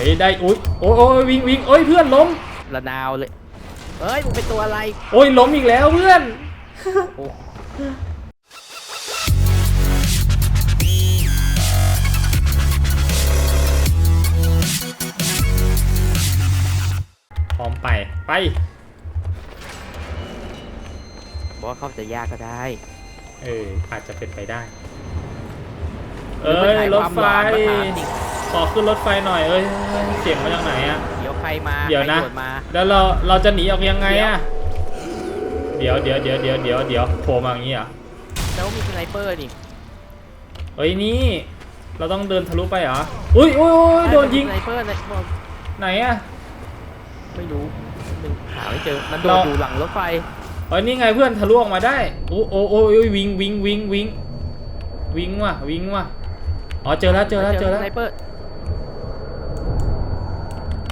ฮ้ยได้อุ้ยโอ้ยโอ้ยวิ่งวิ่งโอ้ยเพื่อนล้มระนาวเลยเอ้ยมึงเป็นตัวอะไร โอ้ยล้มอีกแล้วเพื่อนโอ้พร้อมไปไปบอกว่าเขาจะยากก็ได้ เอออาจจะเป็นไปได้หเอ้มันยถ่ารถความไฟร้อนมาถามจริง ขอขึ้นรถไฟหน่อยเอ้ยเสียงมาจากไหนอะ เดี๋ยวใครมาเดี๋ยวนะ ใครโดดมาแล้วเราเราจะหนีออกยังไงอะเดี๋ยวเดี๋ยวเดี๋ยวเดี๋ยวเดี๋ยวเดี๋ยวโผล่มาอย่างนี้เหรอะแล้วมีสไนเปอร์นี่เฮ้ยนี่ เราต้องเดินทะลุไปเหรออุ้ยอุ้ยอุ้ยโดนยิงสไนเปอร์นะบอกไหนอะไม่รู้มันหาไม่เจอ มันโดดเราอยู่หลังรถไฟเอ้ยนี่ไงเพื่อนทะลุออกมาได้โอ้โอ้โอ้ยวิ่งวิ่งวิ่งวิ่งวิ่งว่ะวิ่งว่ะอ๋อเจอแล้วเจอแล้วเจอแล้ว สไนเปอร์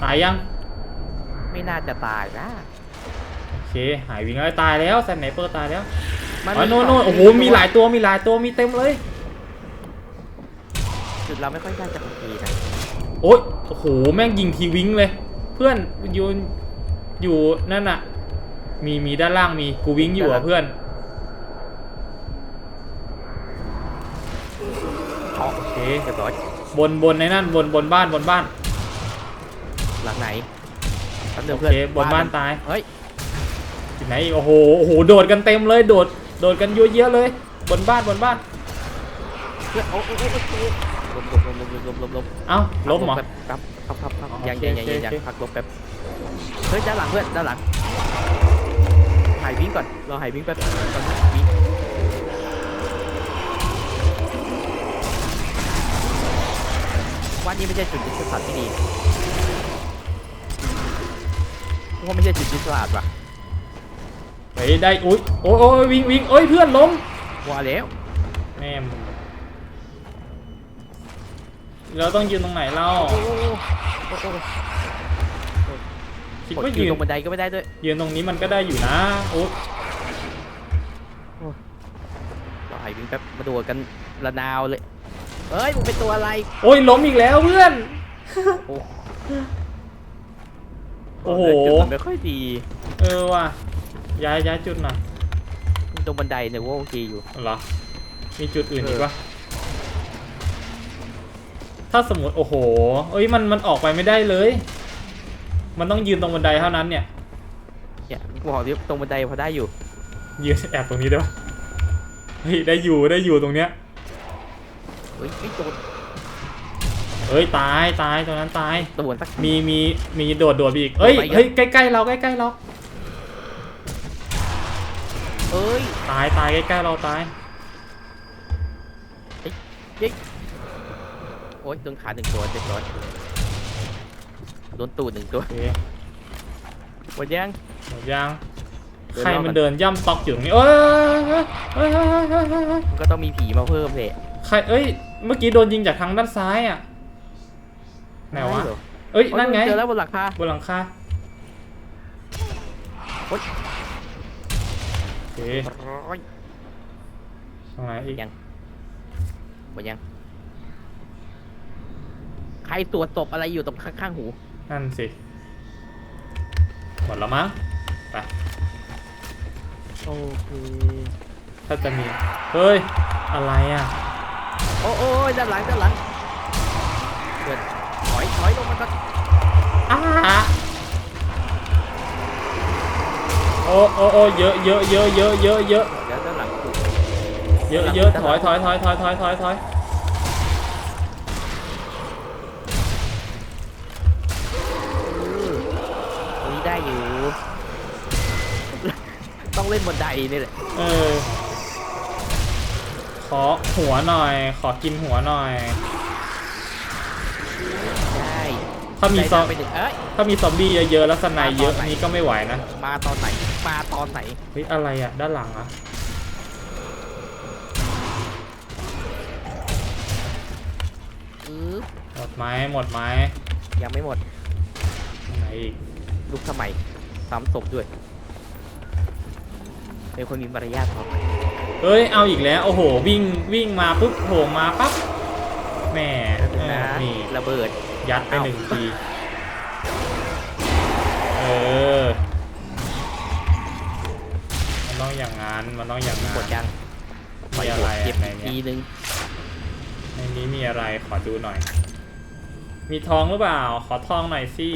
ตายยัง ไม่น่าจะตายนะโอเค หายวิ่งแล้วตายแล้วแซนไนเปอร์ตายแล้วมัอ๋อโน่นสโน่งนโอ้โหตัวมีหลายตัว มีหลายตัว มีเต็มเลย จุดเราไม่ค่อยน่าจะโอเคนะ โอ้ยโอ้โห แม่งยิงทีวิ่งเลย เพื่อนอยู่อยู่นั่นน่ะมี มีด้านล่างมี กูวิ่งอยู่อะเพื่อนโอเคเรียบร้อยบนบนในนั่นบนบนบ้านบนบ้าน หลังไหนแป๊บนึโองเพื่อนเคบนบ้านตายเฮ้ยที่ไหนอีกโอ้โหโอ้โหโดดกันเต็มเลยโดดโดดกันเยอะแยะเลย บนบ้านบนบ้านเพื่อนโอ้โอ้โอ้โอ้โอ้ลมลมลมลมลมลมลมเอ้าล้มเหรอครับครับครับครับอ๋อยังโอเคยังยังยังยังโอเค พักลบแป๊บเฮ้ยด้านหลังเพื่อนด้านหลังหายวิ่งก่อนเราหายวิ่งแป๊บตอนนี้วิ่งว่านี่ไม่ใช่จุดยุทธศาสตร์ที่ดี ว่าไม่ใช่จุดยุทธศาสตร์ว่ะเฮ้ยได้อุ้ยโอ้ยโอ้ยวิ่งวิ่งโอ้ยเพื่อนล้มว่าแล้วแม่มเราต้องยืนตรงไหนเล่าโอ้โหโอ้โหคิดกดว่ายืยืนนตรงบันไดก็ไม่ได้ด้วย ยืนตรงนี้มันก็ได้อยู่นะโอ้เราหายวิ่งแป๊บมาดูกันระนาวเลยเอ้ยมึงเป็นตัวอะไร โอ้ยล้มอีกแล้วเพื่อนโอ้ โอ้โห จุดมันไม่ค่อยดีเออว่ะย้ายย้ายจุดหน่อยตรงบันไดเนี่ยว่าโอเคอยู่ เหรอ มีจุดอื่นเอออีอีกปะถ้าสมมติโอ้โห เอ้ยมันมันออกไปไม่ได้เลย มันต้องยืนตรงบันไดเท่านั้นเนี่ยเนี่ยกูบอกดิตรงบันไดพอได้อยู่ ยืนแอบตรงนี้ได้ปะเฮ้ยได้อยู่ได้อยู่ตรงเนี้ยเฮ้ยไม่โดน เอ้ยตายตายตัวนั้นตาย ตะบวนัก มีมีมีโดดโดดไปอีกเอ้ยไเฮ้ยใกล้ๆเราใกล้ๆเราเอ้ยตายตายใกล้ๆเราตายยิกโอ้ยโดนขาหนึ่งตัวเจ็บร้อยโดนตูดหนึ่งตัวหมดยังหมดยังใครมันเดินย่ำตอกอยู่ตรงนี้เอ้ยเอ้ยเอ้ยเอ้ยเอ้ยเอ้ยเอ้ยมันก็ต้องมีผีมาเพิ่มเลยใครเอ้ยเมื่อกี้โดนยิงจากทางด้านซ้ายอะ ไหนวะม่เหรอเอ้ยโอ๊ยนั่นไง เจอแล้วบนหลังคาบนหลังคาโอ๊ยโอเคร้อยตรงไหนอีกยังหมดยัง ใครตรวจศพอะไรอยู่ตรงข้างๆหู นั่นสิ หมดแล้วมั้ง ไป โอเค ถ้าจะมี เฮ้ย อะไรอะ โอ้โอ้ยด้านหลังด้านหลังเกิด ถอยถอยลงมาก่อนอ้าโอ้โอ้โอ้เยอะเยอะเยอะเยอะเยอะเยอะเดี๋ยวด้านหลังถูกเยอะเยอะถอยถอยถอยถอยถอยถอยถอยตรงนี้ได้อยู่ ต้องเล่นบนไดนี่แหละเออ ขอหัวหน่อย ขอกินหัวหน่อย ถ้ามีซอมได้ไปหนึ่งเอ้ยถ้ามีซอมบี้เยอะๆแล้วสไนเยอะนี้ก็ไม่ไหวนะมาตอนไหนมาตอนไหนเฮ้ยอะไรอะด้านหลังอะอือหมดไหมหมดไหมยังไม่หมดไหนอีกลูกทำไมซ้ำศพด้วยเป็นคนมีมารยาทพอเฮ้ยเอาอีกแล้วโอ้โหวิ่งวิ่งมาปุ๊บโผล่มาปั๊บแหม่เออนะนี่ระเบิดน ยัดไปอ้าวหนึ่งที เออ มันต้องอย่างนั้น มันต้องอย่างนั้นกดยังมีอะไรเก็บอะในอีกเนี้ทียนึงในนี้มีอะไรขอดูหน่อย มีทองหรือเปล่า ขอทองหน่อยสิ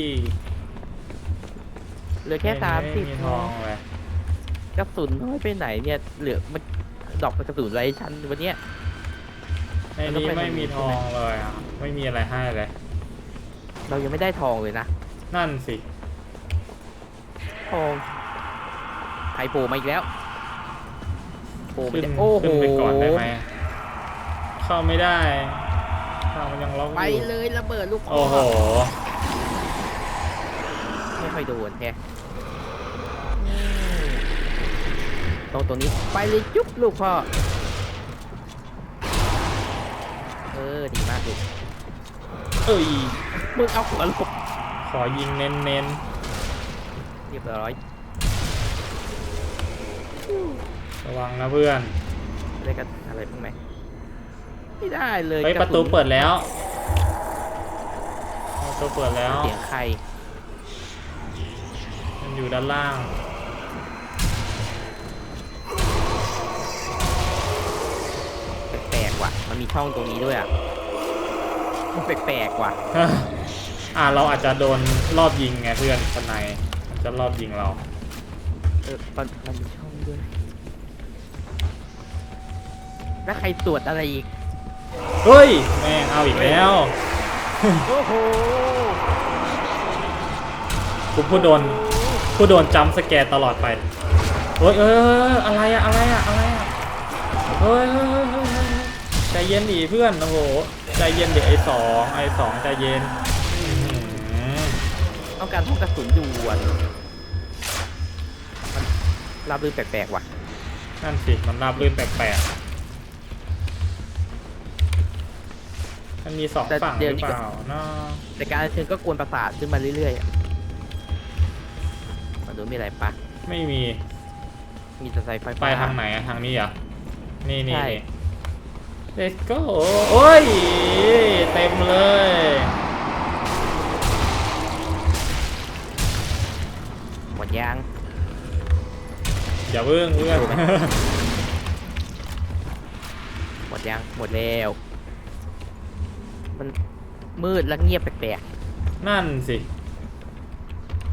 เหลือแค่สามสิบไมีทองเลยกระสุนน้อยไปไหนเนี่ย เหลือมันดอกกระสุนไรชั้นวันเนี้ยในนี้ไม่มีทองเลยอะ ไม่มีอะไรให้เลย เรายังไม่ได้ทองเลยนะ นั่นสิทองใครโผล่มาอีกแล้วโผล่มาขึ้นจากโอ้โห ขึ้นไปก่อนได้ไหมเข้าไม่ได้ทางมันยังล็อกอไปยู่เลยระเบิดลูกโอ้โห ไม่ค่อยโดนแฮะอืมตรงตัวนี้ไปเลยจุ๊บลูกพ่อ เออ ดีมากลูก เอ้ยมึงเอาหัวลงขอยิงเน้นเน้นเรียบร้อยๆระวังนะเพื่อนได้กันอะไรบ้างไหมไม่ได้เลยเฮ้ยกประสุนตูเปิดแล้วประตูเปิดแล้วเสียงใครมันอยู่ด้านล่างแปลกๆว่ะมันมีช่องตรงนี้ด้วยอะ มันแปลกๆว่ะอ่าเราอาจจะโดนรอบยิงไงเพื่อนสนายมันจะรอบยิงเรา เออมันมันมีช่องด้วย แล้วใครตรวจอะไรอีก เฮ้ย แม่งเอาอีกแล้ว โอ้โหกูผู้โดนผู้โดนจำสแกร์ตลอดไปเฮ้ยเอยเอยอะไรอะอะไรอะอะไรอะเฮ้ยเฮ้ยเฮ้ยเฮ้ยเฮ้ยใจเย็นดิเพื่อนโอ้โห ใจเย็นเดี๋ยวไอสองไอสองใจเย็นอื้อหือต้องการห้องกระสุนด่วนมันราบรื่นแปลกๆว่ะ นั่นสิ มันราบรื่นแปลกๆ มันมีสองฝั่งหรือเปล่าเนาะแต่การเชิญก็กวนประสาทขึ้นมาเรื่อยๆอะมาดูมีอะไรปะไม่มี มีแต่สายไฟไปฟ้าทางไหนอะทางนี้เหรอะนี่นี่ใช่ นี่ let's go โอ้ย เต็มเลย หมดยางอย่าเพิ่งเพื่อนดูไหมหมดยางหมดแล้ว มันมืดและเงียบแปลกนั่นสิ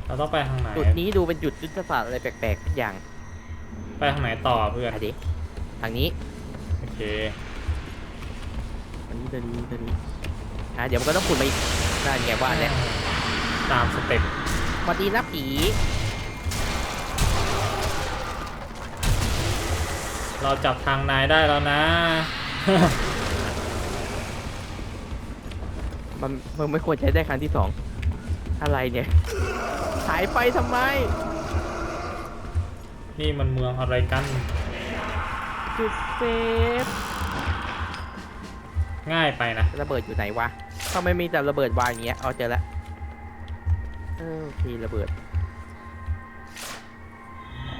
เราต้องไปทางไหน ๆจุดนี้ดูเป็นจุดยุทธศาสตร์อะไรแปลกๆทุกอย่างไปทางไหนต่อเพื่อนไปดิทางนี้ โอเคอั นนี้ตัวนี้ตัวนี้อะเดี๋ยวมันก็ต้องขุดมาอีกได้ไงว่าเนี่ยตามสเต็ปสวัสดีนะผีเราจับทางนายได้แล้วนะ มันมันไม่ควรใช้ได้ครั้งที่สองอะไรเนี่ยหายไปทำไมนี่มันเมืองอะไรกันจุดเซฟ ง่ายไปนะ ระเบิดอยู่ไหนวะทำไมมีแต่ระเบิดวางอย่างเงี้ยเอาเจอละเออโอเคระเบิด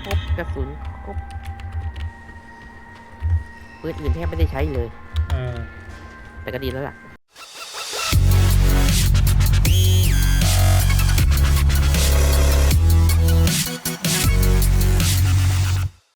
ครบกระสุนครบปืนอื่นแทบไม่ได้ใช้เลย เออ แต่ก็ดีแล้วล่ะ